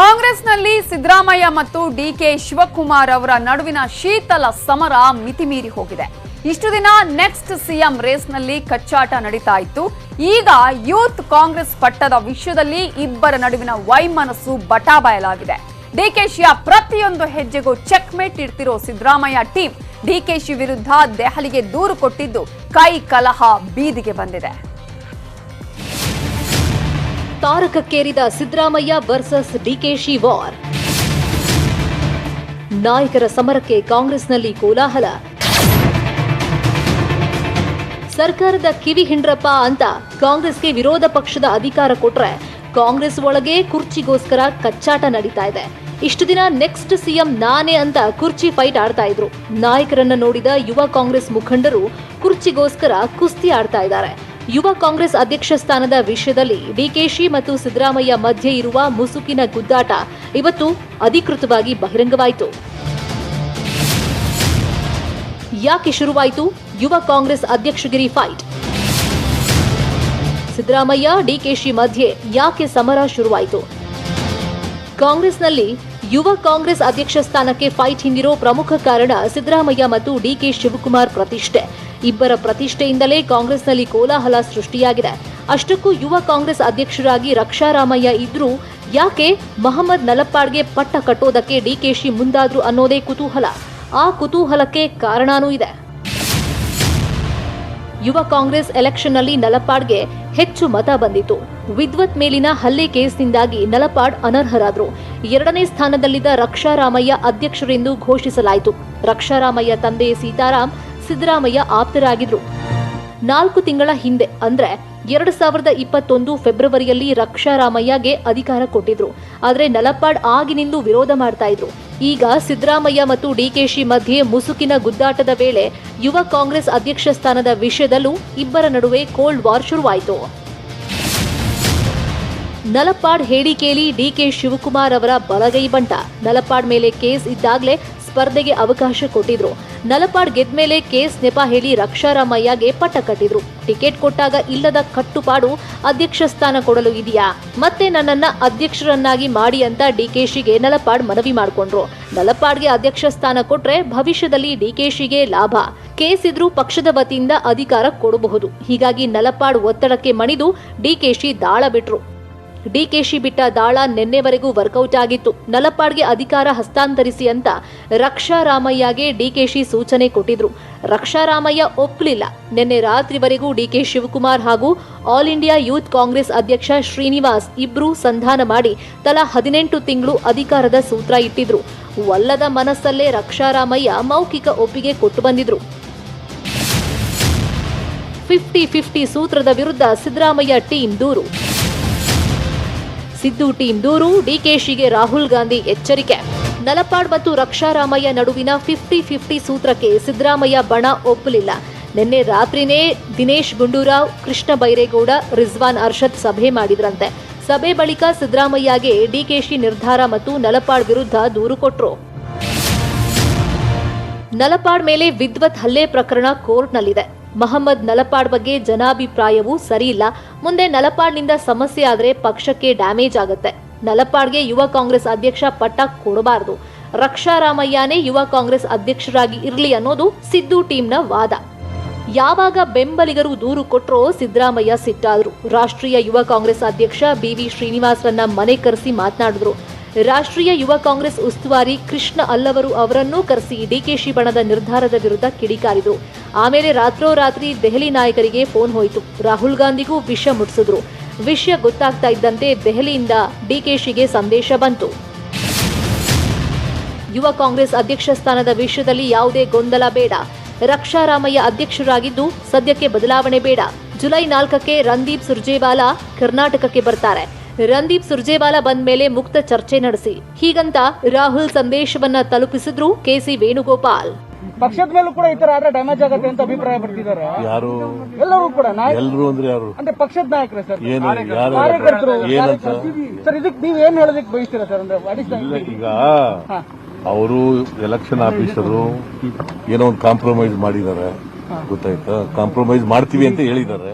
ಕಾಂಗ್ರೆಸ್ನಲ್ಲಿ ಸಿದ್ದರಾಮಯ್ಯ ಮತ್ತು ಡಿಕೆ ಶಿವಕುಮಾರ್ ಅವರ ನಡುವಿನ ಶೀತಲ ಸಮರ ಮಿತಿಮೀರಿ ಹೋಗಿದೆ. ಇಷ್ಟು ದಿನ ನೆಕ್ಸ್ಟ್ ಸಿಎಂ ರೇಸ್ನಲ್ಲಿ ಕಚ್ಚಾಟ ನಡೀತಾ ಇತ್ತು. ಈಗ ಯೂತ್ ಕಾಂಗ್ರೆಸ್ ಪಟ್ಟದ ವಿಷಯದಲ್ಲಿ ಇಬ್ಬರ ನಡುವಿನ ವೈಮನಸ್ಸು ಬಟಾಬಯಲಾಗಿದೆ. ಡಿಕೆಶಿಯ ಪ್ರತಿಯೊಂದು ಹೆಜ್ಜೆಗೂ ಚೆಕ್ಮೇಟ್ ಇಡ್ತಿರೋ ಸಿದ್ದರಾಮಯ್ಯ ಟೀಮ್ ಡಿಕೆಶಿ ವಿರುದ್ಧ ದೆಹಲಿಗೆ ದೂರು ಕೊಟ್ಟಿದ್ದು ಕೈ ಕಲಹ ಬೀದಿಗೆ ಬಂದಿದೆ. ತಾರಕಕ್ಕೇರಿದ ಸಿದ್ದರಾಮಯ್ಯ ವರ್ಸಸ್ ಡಿಕೆಶಿ ವಾರ್ ನಾಯಕರ ಸಮರಕ್ಕೆ ಕಾಂಗ್ರೆಸ್ನಲ್ಲಿ ಕೋಲಾಹಲ. ಸರ್ಕಾರದ ಕಿವಿ ಹಿಂಡ್ರಪ್ಪ ಅಂತ ಕಾಂಗ್ರೆಸ್ಗೆ ವಿರೋಧ ಪಕ್ಷದ ಅಧಿಕಾರ ಕೊಟ್ರೆ ಕಾಂಗ್ರೆಸ್ ಒಳಗೆ ಕುರ್ಚಿಗೋಸ್ಕರ ಕಚ್ಚಾಟ ನಡೀತಾ ಇದೆ. ಇಷ್ಟು ದಿನ ನೆಕ್ಸ್ಟ್ ಸಿಎಂ ನಾನೇ ಅಂತ ಕುರ್ಚಿ ಫೈಟ್ ಆಡ್ತಾ ಇದ್ರು. ನಾಯಕರನ್ನ ನೋಡಿದ ಯುವ ಕಾಂಗ್ರೆಸ್ ಮುಖಂಡರು ಕುರ್ಚಿಗೋಸ್ಕರ ಕುಸ್ತಿ ಆಡ್ತಾ ಇದ್ದಾರೆ. ಯುವ ಕಾಂಗ್ರೆಸ್ ಅಧ್ಯಕ್ಷ ಸ್ಥಾನದ ವಿಷಯದಲ್ಲಿ ಡಿಕೆಶಿ ಮತ್ತು ಸಿದ್ದರಾಮಯ್ಯ ಮಧ್ಯೆ ಇರುವ ಮುಸುಕಿನ ಗುದ್ದಾಟ ಇವತ್ತು ಅಧಿಕೃತವಾಗಿ ಬಹಿರಂಗವಾಯಿತು. ಯಾಕೆ ಶುರುವಾಯಿತು? ಯುವ ಕಾಂಗ್ರೆಸ್ ಅಧ್ಯಕ್ಷಗಿರಿ ಫೈಟ್. ಸಿದ್ದರಾಮಯ್ಯ, ಡಿಕೆಶಿ ಮಧ್ಯೆ ಯಾಕೆ ಸಮರ ಶುರುವಾಯಿತು? ಕಾಂಗ್ರೆಸ್ನಲ್ಲಿ ಯುವ ಕಾಂಗ್ರೆಸ್ ಅಧ್ಯಕ್ಷ ಸ್ಥಾನಕ್ಕೆ ಫೈಟ್ ಹಿಂದಿರೋ ಪ್ರಮುಖ ಕಾರಣ ಸಿದ್ದರಾಮಯ್ಯ ಮತ್ತು ಡಿಕೆ ಶಿವಕುಮಾರ್ ಪ್ರತಿಷ್ಠೆ. ಇಬ್ಬರ ಪ್ರತಿಷ್ಠೆಯಿಂದಲೇ ಕಾಂಗ್ರೆಸ್ನಲ್ಲಿ ಕೋಲಾಹಲ ಸೃಷ್ಟಿಯಾಗಿದೆ. ಅಷ್ಟಕ್ಕೂ ಯುವ ಕಾಂಗ್ರೆಸ್ ಅಧ್ಯಕ್ಷರಾಗಿ ರಕ್ಷಾರಾಮಯ್ಯ ಇದ್ರೂ ಯಾಕೆ ಮಹಮ್ಮದ್ ನಲಪ್ಪಾಡ್ಗೆ ಪಟ್ಟ ಕಟ್ಟೋದಕ್ಕೆ ಡಿಕೆಶಿ ಮುಂದಾದ್ರು ಅನ್ನೋದೇ ಕುತೂಹಲ. ಆ ಕುತೂಹಲಕ್ಕೆ ಕಾರಣನೂ ಇದೆ. ಯುವ ಕಾಂಗ್ರೆಸ್ ಎಲೆಕ್ಷನ್ನಲ್ಲಿ ನಲಪಾಡ್ಗೆ ಹೆಚ್ಚು ಮತ ಬಂದಿತು ವಿದ್ವತ್ ಮೇಲಿನ ಹಲ್ಲೆ ಕೇಸ್ನಿಂದಾಗಿ ನಲಪಾಡ್ ಅನರ್ಹರಾದರು. ಎರಡನೇ ಸ್ಥಾನದಲ್ಲಿದ್ದ ರಕ್ಷಾರಾಮಯ್ಯ ಅಧ್ಯಕ್ಷರೆಂದು ಘೋಷಿಸಲಾಯಿತು. ರಕ್ಷಾರಾಮಯ್ಯ ತಂದೆ ಸೀತಾರಾಮ್ ಸಿದ್ದರಾಮಯ್ಯ ಆಪ್ತರಾಗಿದ್ರು. ನಾಲ್ಕು ತಿಂಗಳ ಹಿಂದೆ, ಅಂದ್ರೆ ಎರಡು ಸಾವಿರದ ಇಪ್ಪತ್ತೊಂದು ಫೆಬ್ರವರಿಯಲ್ಲಿ ರಕ್ಷಾರಾಮಯ್ಯಗೆ ಅಧಿಕಾರ ಕೊಟ್ಟಿದ್ರು. ಆದ್ರೆ ನಲಪಾಡ್ ಆಗಿನಿಂದ ವಿರೋಧ ಮಾಡ್ತಾ ಇದ್ರು. ಈಗ ಸಿದ್ದರಾಮಯ್ಯ ಮತ್ತು ಡಿಕೆಶಿ ಮಧ್ಯೆ ಮುಸುಕಿನ ಗುದ್ದಾಟದ ವೇಳೆ ಯುವ ಕಾಂಗ್ರೆಸ್ ಅಧ್ಯಕ್ಷ ಸ್ಥಾನದ ವಿಷಯದಲ್ಲೂ ಇಬ್ಬರ ನಡುವೆ ಕೋಲ್ಡ್ ವಾರ್ ಶುರುವಾಯಿತು. ನಲಪಾಡ್ ಹೇಳಿಕೆಯಲ್ಲಿ ಡಿಕೆ ಶಿವಕುಮಾರ್ ಅವರ ಬಲಗೈ ಬಂಟ. ನಲಪಾಡ್ ಮೇಲೆ ಕೇಸ್ ಇದ್ದಾಗಲೇ ಸ್ಪರ್ಧೆಗೆ ಅವಕಾಶ ಕೊಟ್ಟಿದ್ರು. ನಲಪಾಡ್ ಗೆದ್ಮೇಲೆ ಕೇಸ್ ನೆಪ ಹೇಳಿ ರಕ್ಷಾರಾಮಯ್ಯಗೆ ಪಟ್ಟ ಕಟ್ಟಿದ್ರು. ಟಿಕೆಟ್ ಕೊಟ್ಟಾಗ ಇಲ್ಲದ ಕಟ್ಟುಪಾಡು ಅಧ್ಯಕ್ಷ ಸ್ಥಾನ ಕೊಡಲು ಇದೆಯಾ? ಮತ್ತೆ ನನ್ನನ್ನ ಅಧ್ಯಕ್ಷರನ್ನಾಗಿ ಮಾಡಿ ಅಂತ ಡಿಕೆಶಿಗೆ ನಲಪಾಡ್ ಮನವಿ ಮಾಡಿಕೊಂಡ್ರು. ನಲಪಾಡ್ಗೆ ಅಧ್ಯಕ್ಷ ಸ್ಥಾನ ಕೊಟ್ರೆ ಭವಿಷ್ಯದಲ್ಲಿ ಡಿಕೆಶಿಗೆ ಲಾಭ. ಕೇಸ್ ಇದ್ರೂ ಪಕ್ಷದ ವತಿಯಿಂದ ಅಧಿಕಾರ ಕೊಡಬಹುದು. ಹೀಗಾಗಿ ನಲಪಾಡ್ ಒತ್ತಡಕ್ಕೆ ಮಣಿದು ಡಿಕೆಶಿ ದಾಳ ಬಿಟ್ರು. ಡಿಕೆಶಿ ಬಿಟ್ಟ ದಾಳ ನಿನ್ನೆವರೆಗೂ ವರ್ಕೌಟ್ ಆಗಿತ್ತು. ನಲಪಾಡ್ಗೆ ಅಧಿಕಾರ ಹಸ್ತಾಂತರಿಸಿ ಅಂತ ರಕ್ಷಾರಾಮಯ್ಯಗೆ ಡಿಕೆಶಿ ಸೂಚನೆ ಕೊಟ್ಟಿದ್ರು. ರಕ್ಷಾರಾಮಯ್ಯ ಒಪ್ಪಲಿಲ್ಲ. ನಿನ್ನೆ ರಾತ್ರಿವರೆಗೂ ಡಿಕೆ ಶಿವಕುಮಾರ್ ಹಾಗೂ ಆಲ್ ಇಂಡಿಯಾ ಯೂತ್ ಕಾಂಗ್ರೆಸ್ ಅಧ್ಯಕ್ಷ ಶ್ರೀನಿವಾಸ್ ಇಬ್ರು ಸಂಧಾನ ಮಾಡಿ ತಲಾ ಹದಿನೆಂಟು ತಿಂಗಳು ಅಧಿಕಾರದ ಸೂತ್ರ ಇಟ್ಟಿದ್ರು. ಒಲ್ಲದ ಮನಸ್ಸಲ್ಲೇ ರಕ್ಷಾರಾಮಯ್ಯ ಮೌಖಿಕ ಒಪ್ಪಿಗೆ ಕೊಟ್ಟು ಬಂದಿದ್ರು. ಫಿಫ್ಟಿ ಫಿಫ್ಟಿ ಸೂತ್ರದ ವಿರುದ್ಧ ಸಿದ್ದರಾಮಯ್ಯ ಟೀಂ ದೂರು. ಸಿದ್ದು ಟೀಂ ದೂರು. ಡಿಕೆಶಿಗೆ ರಾಹುಲ್ ಗಾಂಧಿ ಎಚ್ಚರಿಕೆ. ನಲಪಾಡ್ ಮತ್ತು ರಕ್ಷಾರಾಮಯ್ಯ ನಡುವಿನ ಫಿಫ್ಟಿ ಫಿಫ್ಟಿ ಸೂತ್ರಕ್ಕೆ ಸಿದ್ದರಾಮಯ್ಯ ಬಣ ಒಪ್ಪಲಿಲ್ಲ. ನಿನ್ನೆ ರಾತ್ರಿನೇ ದಿನೇಶ್ ಗುಂಡೂರಾವ್, ಕೃಷ್ಣ ಬೈರೇಗೌಡ, ರಿಜ್ವಾನ್ ಅರ್ಷದ್ ಸಭೆ ಮಾಡಿದ್ರಂತೆ. ಸಭೆ ಬಳಿಕ ಸಿದ್ದರಾಮಯ್ಯಗೆ ಡಿಕೆಶಿ ನಿರ್ಧಾರ ಮತ್ತು ನಲಪಾಡ್ ವಿರುದ್ಧ ದೂರು ಕೊಟ್ಟರು ನಲಪಾಡ್ ಮೇಲೆ ವಿದ್ವತ್ ಹಲ್ಲೆ ಪ್ರಕರಣ ಕೋರ್ಟ್ನಲ್ಲಿದೆ. ಮಹಮ್ಮದ್ ನಲಪಾಡ್ ಬಗ್ಗೆ ಜನಾಭಿಪ್ರಾಯವೂ ಸರಿಯಿಲ್ಲ. ಮುಂದೆ ನಲಪಾಡ್ನಿಂದ ಸಮಸ್ಯೆ ಆದರೆ ಪಕ್ಷಕ್ಕೆ ಡ್ಯಾಮೇಜ್ ಆಗುತ್ತೆ. ನಲಪಾಡ್ಗೆ ಯುವ ಕಾಂಗ್ರೆಸ್ ಅಧ್ಯಕ್ಷ ಪಟ್ಟ ಕೊಡಬಾರದು. ರಕ್ಷಾರಾಮಯ್ಯನೇ ಯುವ ಕಾಂಗ್ರೆಸ್ ಅಧ್ಯಕ್ಷರಾಗಿ ಇರಲಿ ಅನ್ನೋದು ಸಿದ್ದು ಟೀಮ್ನ ವಾದ. ಯಾವಾಗ ಬೆಂಬಲಿಗರು ದೂರು ಕೊಟ್ರೋ ಸಿದ್ದರಾಮಯ್ಯ ಸಿಟ್ಟಾದ್ರು. ರಾಷ್ಟ್ರೀಯ ಯುವ ಕಾಂಗ್ರೆಸ್ ಅಧ್ಯಕ್ಷ ಬಿವಿ ಶ್ರೀನಿವಾಸರನ್ನ ಮನೆ ಕರೆಸಿ ಮಾತನಾಡಿದ್ರು. ರಾಷ್ಟ್ರೀಯ ಯುವ ಕಾಂಗ್ರೆಸ್ ಉಸ್ತುವಾರಿ ಕೃಷ್ಣ ಅಲ್ಲವರು ಅವರನ್ನೂ ಕರೆಸಿ ಡಿಕೆಶಿ ಬಣದ ನಿರ್ಧಾರದ ವಿರುದ್ಧ ಕಿಡಿಕಾರಿದ್ರು. ಆಮೇಲೆ ರಾತ್ರೋರಾತ್ರಿ ದೆಹಲಿ ನಾಯಕರಿಗೆ ಫೋನ್ ಹೋಯಿತು. ರಾಹುಲ್ ಗಾಂಧಿಗೂ ವಿಷ ಮುಟ್ಟಿಸಿದ್ರು ವಿಷಯ ಗೊತ್ತಾಗ್ತಾ ಇದ್ದಂತೆ ದೆಹಲಿಯಿಂದ ಡಿಕೆಶಿಗೆ ಸಂದೇಶ ಬಂತು. ಯುವ ಕಾಂಗ್ರೆಸ್ ಅಧ್ಯಕ್ಷ ಸ್ಥಾನದ ವಿಷಯದಲ್ಲಿ ಯಾವುದೇ ಗೊಂದಲ ಬೇಡ. ರಕ್ಷಾರಾಮಯ್ಯ ಅಧ್ಯಕ್ಷರಾಗಿದ್ದು ಸದ್ಯಕ್ಕೆ ಬದಲಾವಣೆ ಬೇಡ. ಜುಲೈ ನಾಲ್ಕಕ್ಕೆ ರಂದೀಪ್ ಸುರ್ಜೇವಾಲಾ ಕರ್ನಾಟಕಕ್ಕೆ ಬರ್ತಾರೆ. ರಂದೀಪ್ ಸುರ್ಜೇವಾಲಾ ಬಂದ ಮೇಲೆ ಮುಕ್ತ ಚರ್ಚೆ ನಡೆಸಿ. ಹೀಗಂತ ರಾಹುಲ್ ಸಂದೇಶವನ್ನ ತಲುಪಿಸಿದ್ರು ಕೆಸಿ ವೇಣುಗೋಪಾಲ್. ಪಕ್ಷದ ಮೇಲೂ ಕೂಡ ಈ ತರ ಆದ್ರೆ ಡ್ಯಾಮೇಜ್ ಆಗುತ್ತೆ ಅಂತ ಅಭಿಪ್ರಾಯ ಪಡ್ತಿದ್ದಾರೆ. ಯಾರು? ಎಲ್ಲರೂ ಕೂಡ ಎಲ್ಲರೂ ಅಂದ್ರೆ ಯಾರು? ಅಂದ್ರೆ ಪಕ್ಷದ ನಾಯಕರೇ ಸರ್. ಏನು ಯಾರು ಕಾರ್ಯಕರ್ತರು ಸರ್ ಇದಕ್ಕೆ ನೀವು ಏನ್ ಹೇಳೋದಕ್ಕೆ ಬಯಸ್ತೀರಾ ಸರ್? ಅಂದ್ರೆ ಈಗ ಅವರು ಎಲೆಕ್ಷನ್ ಆಫೀಸರು ಏನೋ ಒಂದು ಕಾಂಪ್ರಮೈಸ್ ಮಾಡಿದ್ದಾರೆ. ಗೊತ್ತಾಯ್ತಾ? ಕಾಂಪ್ರಮೈಸ್ ಮಾಡ್ತೀವಿ ಅಂತ ಹೇಳಿದ್ದಾರೆ.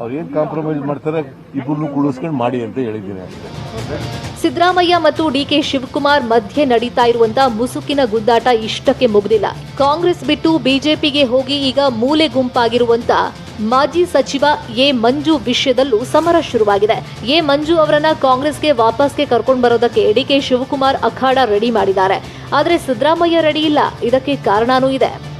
ಅವ್ರು ಏನ್ ಕಾಂಪ್ರಮೈಸ್ ಮಾಡ್ತಾರೆ ಇಬ್ಬರನ್ನು ಕುಳಿಸ್ಕೊಂಡು ಮಾಡಿ ಅಂತ ಹೇಳಿದ್ದೀನಿ ಸಿದ್ದರಾಮಯ್ಯ ಮತ್ತು ಡಿಕೆ ಶಿವಕುಮಾರ್ ಮಧ್ಯೆ ನಡೀತಾ ಇರುವಂತಹ ಮುಸುಕಿನ ಗುದ್ದಾಟ ಇಷ್ಟಕ್ಕೆ ಮುಗಿದಿಲ್ಲ. ಕಾಂಗ್ರೆಸ್ ಬಿಟ್ಟು ಬಿಜೆಪಿಗೆ ಹೋಗಿ ಈಗ ಮೂಲೆ ಗುಂಪಾಗಿರುವಂತ ಮಾಜಿ ಸಚಿವ ಎ. ಮಂಜು ವಿಷಯದಲ್ಲೂ ಸಮರ ಶುರುವಾಗಿದೆ. ಎ. ಮಂಜು ಅವರನ್ನ ಕಾಂಗ್ರೆಸ್ಗೆ ವಾಪಸ್ಗೆ ಕರ್ಕೊಂಡು ಬರೋದಕ್ಕೆ ಡಿಕೆ ಶಿವಕುಮಾರ್ ಅಖಾಡ ರೆಡಿ ಮಾಡಿದ್ದಾರೆ. ಆದರೆ ಸಿದ್ದರಾಮಯ್ಯ ರೆಡಿ ಇಲ್ಲ. ಇದಕ್ಕೆ ಕಾರಣನೂ ಇದೆ.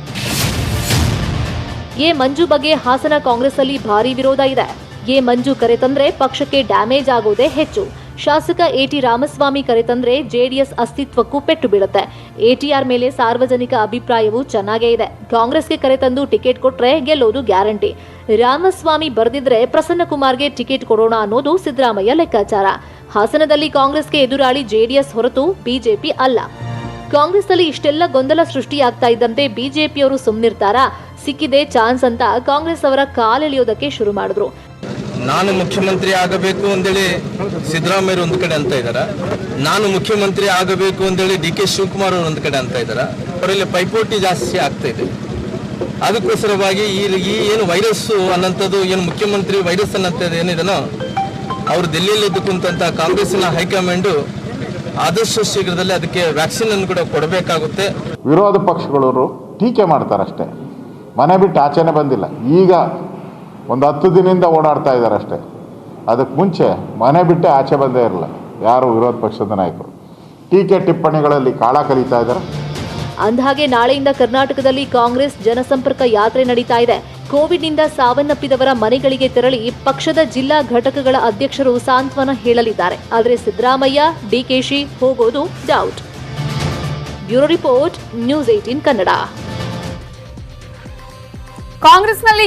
ಎ ಮಂಜು ಬಗ್ಗೆ ಹಾಸನ ಕಾಂಗ್ರೆಸ್ ಅಲ್ಲಿ ಭಾರಿ ವಿರೋಧ ಇದೆ. ಎ ಮಂಜು ಕರೆ ತಂದ್ರೆ ಪಕ್ಷಕ್ಕೆ ಡ್ಯಾಮೇಜ್ ಆಗೋದೇ ಹೆಚ್ಚು. ಶಾಸಕ ಎಟಿ ರಾಮಸ್ವಾಮಿ ಕರೆ ತಂದ್ರೆ ಜೆಡಿಎಸ್ ಅಸ್ತಿತ್ವಕ್ಕೂ ಪೆಟ್ಟು ಬೀಳುತ್ತೆ. ಎಟಿಆರ್ ಮೇಲೆ ಸಾರ್ವಜನಿಕ ಅಭಿಪ್ರಾಯವು ಚೆನ್ನಾಗೇ ಇದೆ. ಕಾಂಗ್ರೆಸ್ಗೆ ಕರೆ ತಂದು ಟಿಕೆಟ್ ಕೊಟ್ರೆ ಗೆಲ್ಲೋದು ಗ್ಯಾರಂಟಿ. ರಾಮಸ್ವಾಮಿ ಬರೆದಿದ್ರೆ ಪ್ರಸನ್ನ ಕುಮಾರ್ಗೆ ಟಿಕೆಟ್ ಕೊಡೋಣ ಅನ್ನೋದು ಸಿದ್ದರಾಮಯ್ಯ ಲೆಕ್ಕಾಚಾರ. ಹಾಸನದಲ್ಲಿ ಕಾಂಗ್ರೆಸ್ಗೆ ಎದುರಾಳಿ ಜೆಡಿಎಸ್ ಹೊರತು ಬಿಜೆಪಿ ಅಲ್ಲ. ಕಾಂಗ್ರೆಸ್ನಲ್ಲಿ ಇಷ್ಟೆಲ್ಲ ಗೊಂದಲ ಸೃಷ್ಟಿಯಾಗ್ತಾ ಇದ್ದಂತೆ ಬಿಜೆಪಿಯವರು ಸುಮ್ನಿರ್ತಾರಾ? ಸಿಕ್ಕಿದೆ ಚಾನ್ಸ್ ಅಂತ ಕಾಂಗ್ರೆಸ್ ಅವರ ಕಾಲೆಳೆಯೋದಕ್ಕೆ ಶುರು ಮಾಡಿದ್ರು. ನಾನು ಮುಖ್ಯಮಂತ್ರಿ ಆಗಬೇಕು ಅಂತೇಳಿ ಸಿದ್ದರಾಮಯ್ಯ ಒಂದು ಕಡೆ ಅಂತ ಇದ್ದಾರೆ ನಾನು ಮುಖ್ಯಮಂತ್ರಿ ಆಗಬೇಕು ಅಂತೇಳಿ ಡಿ ಕೆ ಶಿವಕುಮಾರ್ ಅವರು ಒಂದು ಕಡೆ ಅಂತ ಇದ್ದಾರೆ ಅವರಲ್ಲಿ ಪೈಪೋಟಿ ಜಾಸ್ತಿ ಆಗ್ತಾ ಇದೆ. ಅದಕ್ಕೋಸ್ಕರವಾಗಿ ಈ ಈ ಏನು ವೈರಸ್ಸು ಅನ್ನಂಥದ್ದು ಏನು ಮುಖ್ಯಮಂತ್ರಿ ವೈರಸ್ ಅನ್ನೋಂಥದ್ದು ಏನಿದೆನೋ ಅವರು ದೆಹಲಿಯಲ್ಲಿ ಇದ್ದುಕುಂತ ಕಾಂಗ್ರೆಸ್ನ ಹೈಕಮಾಂಡು ಆದಷ್ಟು ಶೀಘ್ರದಲ್ಲಿ ಅದಕ್ಕೆ ವ್ಯಾಕ್ಸಿನ್ ಅನ್ನು ಕೂಡ ಕೊಡಬೇಕಾಗುತ್ತೆ. ವಿರೋಧ ಪಕ್ಷಗಳವರು ಟೀಕೆ ಮಾಡ್ತಾರಷ್ಟೇ. ಮನೆ ಬಿಟ್ಟು ಆಚೆನೆ ಬಂದಿಲ್ಲ. ಈಗ ಒಂದು ಹತ್ತು ದಿನದಿಂದ ಓಡಾಡ್ತಾ ಇದ್ದಾರೆ ಅಷ್ಟೇ. ಅದಕ್ಕೆ ಮುಂಚೆ ಮನೆ ಬಿಟ್ಟೆ ಆಚೆ ಬಂದೇ ಇರಲ್ಲ. ಯಾರು ವಿರೋಧ ಪಕ್ಷದ ನಾಯಕರು? ಟೀಕೆ ಟಿಪ್ಪಣಿಗಳಲ್ಲಿ ಕಾಳ ಕಲಿತಾ ಇದ್ದಾರೆ. ಅಂದಹಾಗೆ ನಾಳೆಯಿಂದ ಕರ್ನಾಟಕದಲ್ಲಿ ಕಾಂಗ್ರೆಸ್ ಜನಸಂಪರ್ಕ ಯಾತ್ರೆ ನಡೀತಾ ಇದೆ. ಕೋವಿಡ್ನಿಂದ ಸಾವನ್ನಪ್ಪಿದವರ ಮನೆಗಳಿಗೆ ತೆರಳಿ ಪಕ್ಷದ ಜಿಲ್ಲಾ ಘಟಕಗಳ ಅಧ್ಯಕ್ಷರು ಸಾಂತ್ವನ ಹೇಳಲಿದ್ದಾರೆ. ಆದರೆ ಸಿದ್ದರಾಮಯ್ಯ ಡಿಕೆಶಿ ಹೋಗೋದು doubt bureau report, news eighteen Kannada. ಕಾಂಗ್ರೆಸ್ನಲ್ಲಿ